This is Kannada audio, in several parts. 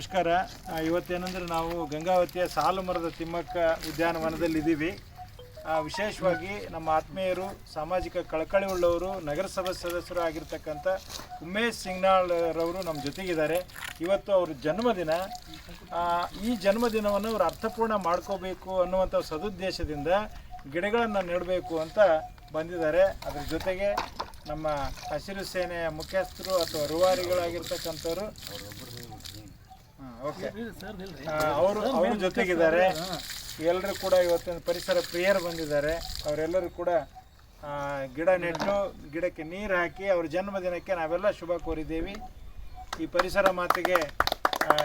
ನಮಸ್ಕಾರ. ಇವತ್ತೇನಂದ್ರೆ ನಾವು ಗಂಗಾವತಿಯ ಸಾಲು ಮರದ ತಿಮ್ಮಕ್ಕ ಉದ್ಯಾನವನದಲ್ಲಿ ಇದ್ದೀವಿ ವಿಶೇಷವಾಗಿ ನಮ್ಮ ಆತ್ಮೀಯರು, ಸಾಮಾಜಿಕ ಕಳಕಳಿ ಉಳ್ಳವರು, ನಗರಸಭೆ ಸದಸ್ಯರು ಆಗಿರ್ತಕ್ಕಂಥ ಉಮೇಶ್ ಸಿಂಗ್ನಾಳ್ರವರು ನಮ್ಮ ಜೊತೆಗಿದ್ದಾರೆ. ಇವತ್ತು ಅವ್ರ ಜನ್ಮದಿನ. ಈ ಜನ್ಮದಿನವನ್ನು ಅವರು ಅರ್ಥಪೂರ್ಣ ಮಾಡ್ಕೋಬೇಕು ಅನ್ನುವಂಥ ಸದುದ್ದೇಶದಿಂದ ಗಿಡಗಳನ್ನು ನೆಡಬೇಕು ಅಂತ ಬಂದಿದ್ದಾರೆ. ಅದ್ರ ಜೊತೆಗೆ ನಮ್ಮ ಹಸಿರು ಸೇನೆಯ ಮುಖ್ಯಸ್ಥರು ಅಥವಾ ರೂವಾರಿಗಳಾಗಿರ್ತಕ್ಕಂಥವ್ರು ಓಕೆ. ಅವರು ಅವ್ರ ಜೊತೆಗಿದ್ದಾರೆ. ಎಲ್ಲರೂ ಕೂಡ ಇವತ್ತಿನ ಪರಿಸರ ಪ್ರಿಯರು ಬಂದಿದ್ದಾರೆ. ಅವರೆಲ್ಲರೂ ಕೂಡ ಗಿಡ ನೆಟ್ಟು ಗಿಡಕ್ಕೆ ನೀರು ಹಾಕಿ ಅವ್ರ ಜನ್ಮದಿನಕ್ಕೆ ನಾವೆಲ್ಲ ಶುಭ ಕೋರಿದ್ದೇವೆ. ಈ ಪರಿಸರ ಮಾತಿಗೆ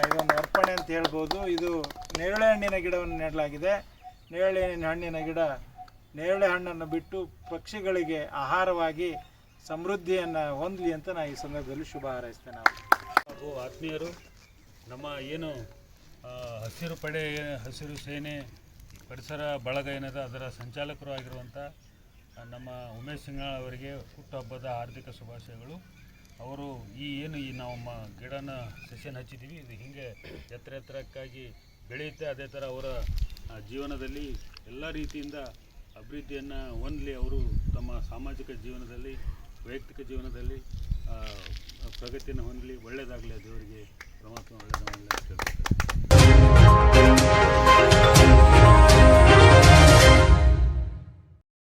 ಇದೊಂದು ಅರ್ಪಣೆ ಅಂತ ಹೇಳ್ಬೋದು. ಇದು ನೇರಳೆ ಹಣ್ಣಿನ ಗಿಡವನ್ನು ನೆಡಲಾಗಿದೆ. ನೇರಳೆ ಹಣ್ಣಿನ ಗಿಡ ನೇರಳೆ ಹಣ್ಣನ್ನು ಬಿಟ್ಟು ಪಕ್ಷಿಗಳಿಗೆ ಆಹಾರವಾಗಿ ಸಮೃದ್ಧಿಯನ್ನು ಹೊಂದಲಿ ಅಂತ ನಾನು ಈ ಸಂದರ್ಭದಲ್ಲಿ ಶುಭ ಹಾರೈಸ್ತೇನೆ. ನಾವು ಹಾಗೂ ಆತ್ಮೀಯರು ನಮ್ಮ ಏನು ಹಸಿರು ಪಡೆ, ಹಸಿರು ಸೇನೆ, ಪರಿಸರ ಬಳಗ ಏನಿದೆ, ಅದರ ಸಂಚಾಲಕರು ಆಗಿರುವಂಥ ನಮ್ಮ ಉಮೇಶ್ ಸಿಂಗಾಳ್ ಅವರಿಗೆ ಹುಟ್ಟುಹಬ್ಬದ ಹಾರ್ದಿಕ ಶುಭಾಶಯಗಳು. ಅವರು ಈ ಏನು, ಈ ನಾವು ಮ, ಗಿಡನ ಸೆಷನ್ ಹಚ್ಚಿದ್ದೀವಿ ಇದು ಹೀಗೆ ಎತ್ತರ ಎತ್ತರಕ್ಕಾಗಿ ಬೆಳೆಯುತ್ತೆ. ಅದೇ ಥರ ಅವರ ಜೀವನದಲ್ಲಿ ಎಲ್ಲ ರೀತಿಯಿಂದ ಅಭಿವೃದ್ಧಿಯನ್ನು ಹೊಂದಲಿ ಅವರು ತಮ್ಮ ಸಾಮಾಜಿಕ ಜೀವನದಲ್ಲಿ, ವೈಯಕ್ತಿಕ ಜೀವನದಲ್ಲಿ. ಪ್ರಗತಿಯನ್ನು ಹೊಂದಲಿ ಒಳ್ಳೆಯದಾಗಲಿ ದೇವರಿಗೆ ಪರಮಾತ್ಮ ಒಳ್ಳೆಯದಾಗಲಿ ಅಂತ ಕೇಳ್ತಾರೆ